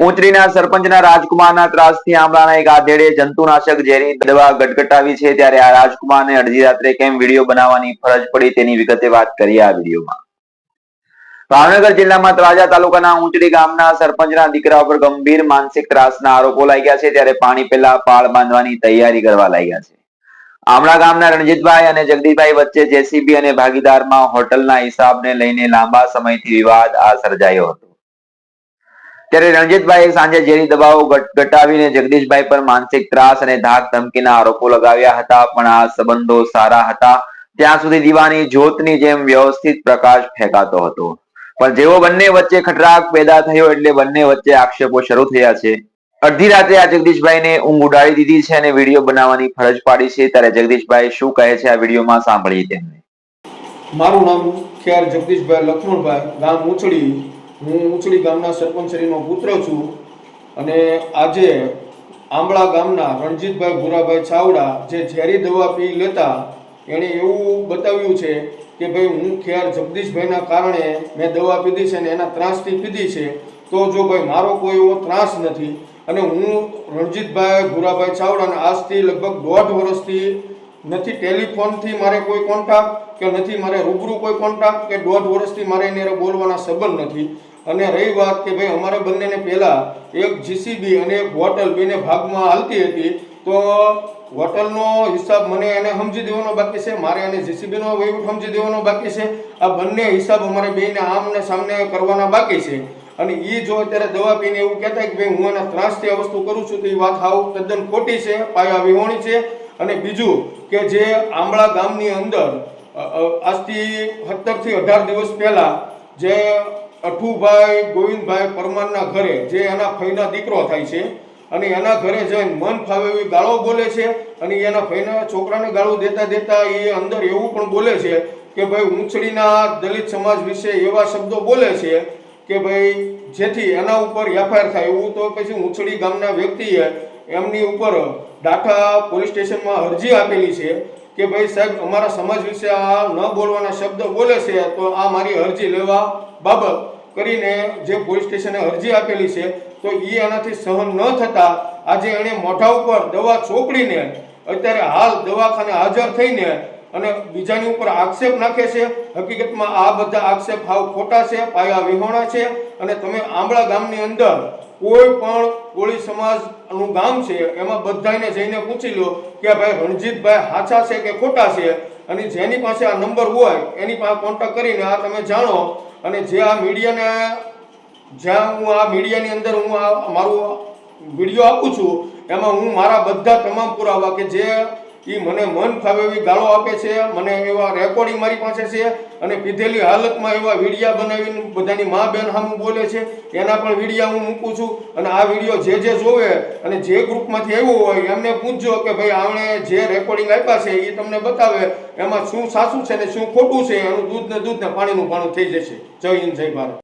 ઊંચડીના સરપંચના રાજકુમારના ત્રાસથી આંબલાના એક આધેડે જંતુનાશક ઝેરી દવા ગટગટાવી છે. ત્યારે આ રાજકુમારને અડધી રાત્રે કેમ વીડિયો બનાવવાની ફરજ પડી તેની વિગતે વાત કરી આ વિડીયોમાં. ભાવનગર જિલ્લામાં ત્રાજા તાલુકાના ઊંચડી ગામના સરપંચના દીકરા ઉપર ગંભીર માનસિક ત્રાસના આરોપો લાગ્યા છે. ત્યારે પાણી પહેલા પાળ બાંધવાની તૈયારી કરવા લાગ્યા છે. આમળા ગામના રણજીતભાઈ અને જગદીશભાઈ વચ્ચે જેસીબી અને ભાગીદારમાં હોટલના હિસાબને લઈને લાંબા સમયથી વિવાદ આ સર્જાયો હતો. ત્યારે રણજીતભાઈએ સાંજે ઝેરી દબાવો ઘટાવીને જગદીશભાઈ પર માનસિક ત્રાસ અને ધાક ધમકીના આરોપો લગાવ્યા હતા, પણ આ સંબંધો સારા હતા. ત્યાં સુધી દીવાની જ્યોતની જેમ વ્યવસ્થિત પ્રકાશ ફેંકાતો હતો. પણ જેવો બંને વચ્ચે ખટરાક પેદા થયો એટલે બંને વચ્ચે આક્ષેપો શરૂ થયા છે. અડધી રાત્રે આ જગદીશભાઈને ઊંઘ ઉડાડી દીધી છે અને વીડિયો બનાવવાની ફરજ પાડી છે. ત્યારે જગદીશભાઈ શું કહે છે આ વિડીયોમાં સાંભળીએ તેમને. મારું નામ ખેર જગદીશભાઈ લક્ષ્મણભાઈ, ગામ ઉચડી હું ઉછળી ગામના સરપંચશ્રીનો પુત્ર છું અને આજે આંબળા ગામના રણજીતભાઈ ભૂરાભાઈ ચાવડા જે ઝેરી દવા પી લેતા એણે એવું બતાવ્યું છે કે ભાઈ હું ખેર જગદીશભાઈના કારણે મેં દવા પીધી છે અને એના ત્રાસથી પીધી છે, તો જો ભાઈ મારો કોઈ એવો ત્રાસ નથી અને હું રણજીતભાઈ ભૂરાભાઈ ચાવડાને આજથી લગભગ દોઢ વર્ષથી નથી ટેલિફોનથી મારે કોઈ કોન્ટેક્ટ કે નથી મારે રૂબરૂ કોઈ કોન્ટેક્ટ કે દોઢ વર્ષથી મારે એની બોલવાના સંબંધ નથી. અને રહી વાત કે ભાઈ અમારે બંનેને પહેલાં એક જીસીબી અને એક હોટલ બેને ભાગમાં હાલતી હતી, તો હોટલનો હિસાબ મને એને સમજી દેવાનો બાકી છે, મારે એને જીસીબીનો વહીવટ સમજી દેવાનો બાકી છે. આ બંને હિસાબ અમારે બેને આમને સામને કરવાના બાકી છે. અને એ જો અત્યારે દવા પીને એવું કહેતા કે ભાઈ હું એના ત્રાસથી આ વસ્તુ કરું છું, તો એ વાત આવું તદ્દન ખોટી છે, પાયા વિહોણી છે. અને બીજું કે જે આંબળા ગામની અંદર આજથી સત્તરથી અઢાર દિવસ પહેલાં જે અઠુભાઈ ગોવિંદભાઈ પરમારના ઘરે, જે એના ફઈના દીકરો થાય છે, અને એના ઘરે જઈને મન ફાવે એવી ગાળો બોલે છે, અને એના ફઈના છોકરાને ગાળો દેતા દેતા એ અંદર એવું પણ બોલે છે કે ભાઈ ઊંચડીના દલિત સમાજ વિશે એવા શબ્દો બોલે છે કે ભાઈ જેથી એના ઉપર એફઆઈઆર થાય. એવું તો પછી ઊંચડી ગામના વ્યક્તિએ એમની ઉપર ડાઠા પોલીસ સ્ટેશનમાં અરજી આપેલી છે કે ભાઈ સાહેબ, અમારા સમાજ વિશે આ ન બોલવાના શબ્દ બોલે છે, તો આ મારી અરજી લેવા બાબત કરીને જે પોલીસ સ્ટેશને અરજી આપેલી છે, તો એ એનાથી સહન ન થતાં આજે એણે મોઢા ઉપર દવા ચોપડીને અત્યારે હાલ દવાખાને હાજર થઈને અને બીજાની ઉપર આક્ષેપ નાખે છે. હકીકતમાં આ બધા આક્ષેપ હાવ ખોટા છે, પાયા વિહોણા છે અને તમે આંબળા ગામની અંદર કોઈ પણ કોળી સમાજનું ગામ છે, એમાં બધાને જઈને પૂછી લો કે ભાઈ રણજીતભાઈ સાચા છે કે ખોટા છે. અને જેની પાસે આ નંબર હોય, એની પાસે કોન્ટેક્ટ કરીને આ તમે જાણો અને જે આ મીડિયાને, જ્યાં હું આ મીડિયાની અંદર હું આ મારું વીડિયો આપું છું, એમાં હું મારા બધા તમામ પુરાવા કે જે એ મને મન ફાવે એવી ગાળો આપે છે, મને એવા રેકોર્ડિંગ મારી પાસે છે અને પીધેલી હાલતમાં એવા વિડીયા બનાવીને બધાની મા બેન સામું બોલે છે. એના પણ વિડીયા હું મૂકું છું અને આ વીડિયો જે જે જોવે અને જે ગ્રુપમાંથી આવ્યો હોય એમને પૂછજો કે ભાઈ આમણે જે રેકોર્ડિંગ આપ્યા છે એ તમને બતાવે. એમાં શું સાચું છે ને શું ખોટું છે? એનું દૂધ ને દૂધ ને પાણીનું પાણું થઈ જશે. જય હિન્દ, જય ભારત.